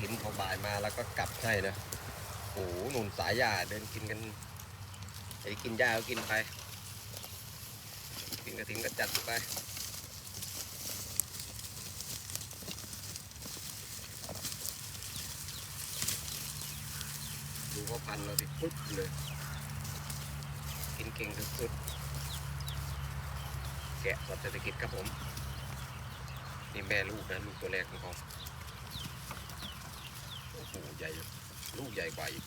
ถินพอบ่ายมาแล้วก็กลับให้นะโอ้โหหนุนสายหญ้าเดินกินกันไอ้กินหญ้าก็กินไป กินกระถิ่นก็จัดไปดูเขาพันเราสิปุ๊บเลย กินเก่งสุดๆแกะสัตว์เศรษฐกิจครับผม นี่แม่ลูกนะลูกตัวแรกของเขา อ้โหใหญ่ลูกใหญ่กว่าอีก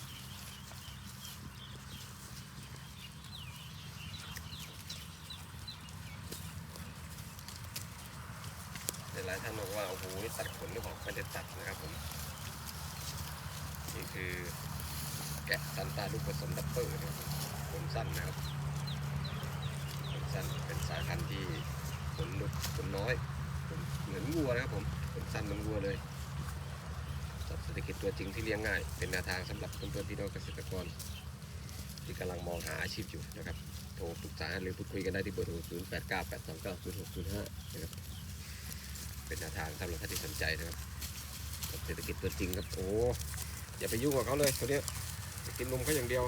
หลายท่านบอกว่าโอ้โหนี่ตัดขนหรือเปล่าไม่ได้ตัดนะครับผมนี่คือแกะซันตาลูกผสมดับเบิลนะครับขนสั้นนะครับขนสั้นเป็นสายพันธุ์ที่ขนลุกขนน้อยขนเหมือนวัวนะครับผมขนสั้นเหมือนวัวเลย เศรษฐกิจตัวจริงที่เลี้ยงง่าย เป็นแนวทางสำหรับเพื่อนๆพี่น้องเกษตรกร ที่กำลังมองหาอาชีพอยู่นะครับโทรปรึกษาหรือพูดคุยกันได้ที่เบอร์โทร0 8 9 8 2 9 0 6 0 5นะครับเป็นแนวทางสำหรับท่านที่สนใจนะครับเศรษฐกิจตัวจริงครับโอ้อย่าไปยุ่งกับเขาเลยตัวเนี้ยกินนมเขาอย่างเดียว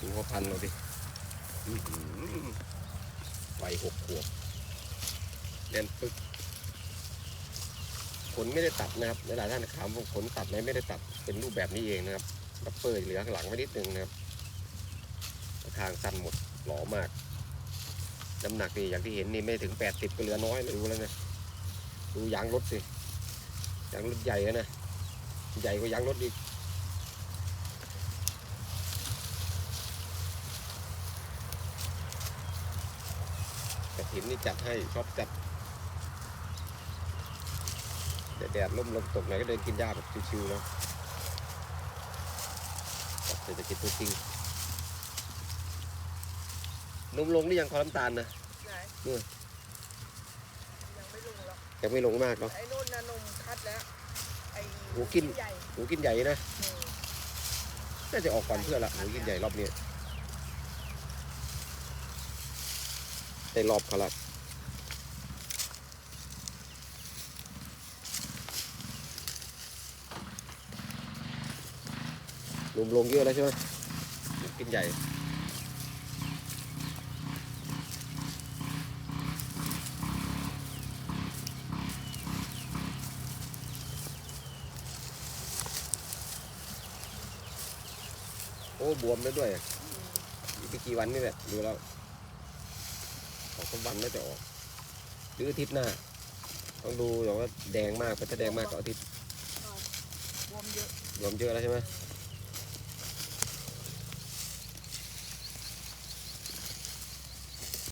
ดูเขาพันเราดิวัยหกขวบเล่นปึ๊ก ขนไม่ได้ตัดนะครับหลายท่านถามว่าขนตัดไหมไม่ได้ตัดเป็นรูปแบบนี้เองนะครับดับเบิลเหลือข้างหลังไว้นิดนึงนะครับทางสั้นหมดหล่อมากน้ำหนักนี่อย่างที่เห็นนี่ไม่ถึง 80 ก็เหลือน้อยเลยดูแล้วนะดูยางรถสิยางรถใหญ่นะใหญ่กว่ายางรถอีกกระถินนี่จัดให้ชอบจัด แดดๆลมลมตกไหนก็เดินกินหญ้าแบบชิวๆเนาะกับเศรษฐกิจตัวจริงนมลงนี่ยังคอน้ำตาลนะไหนนู่นยังไม่ลงหรอกยังไม่ลงมากเนาะไอ้นู่นนะนมคัดแล้วไอ้โหกินใหญ่หมูกินใหญ่นะเออน่าจะออกก่อนเพื่อนละหมูกินใหญ่รอบนี้ได้รอบเขาละ นมลงเยอะแล้วใช่ไหมหมูกินใหญ่โอ้บวมแล้วด้วยอีกไม่กี่วันนี่แหละดูแล้วสองสามวันน่าจะออกหรืออาทิตย์หน้า ต้องดูอย่างว่าแดงมากเพราะถ้าแดงมากก็อาทิตย์บวมเยอะรวมเยอะแล้วใช่ไหมเออ